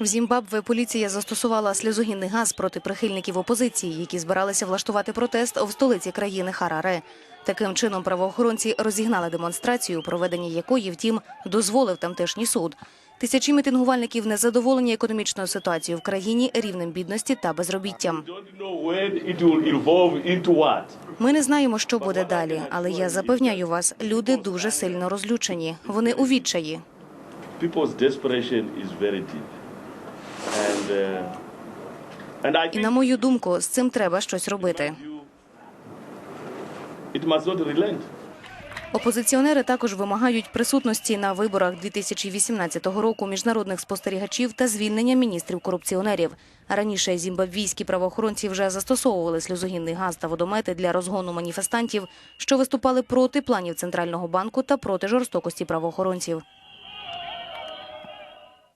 В Зімбабве поліція застосувала сльозогінний газ проти прихильників опозиції, які збиралися влаштувати протест в столиці країни Хараре. Таким чином правоохоронці розігнали демонстрацію, проведення якої, втім, дозволив тамтешній суд. Тисячі мітингувальників незадоволені економічною ситуацією в країні, рівнем бідності та безробіттям. Ми не знаємо, що буде далі, але я запевняю вас, люди дуже сильно розлючені. Вони у відчаї. People's desperation is very deep. І на мою думку, з цим треба щось робити. Опозиціонери також вимагають присутності на виборах 2018 року міжнародних спостерігачів та звільнення міністрів-корупціонерів. Раніше зімбабвійські правоохоронці вже застосовували сльозогінний газ та водомети для розгону маніфестантів, що виступали проти планів центрального банку та проти жорстокості правоохоронців.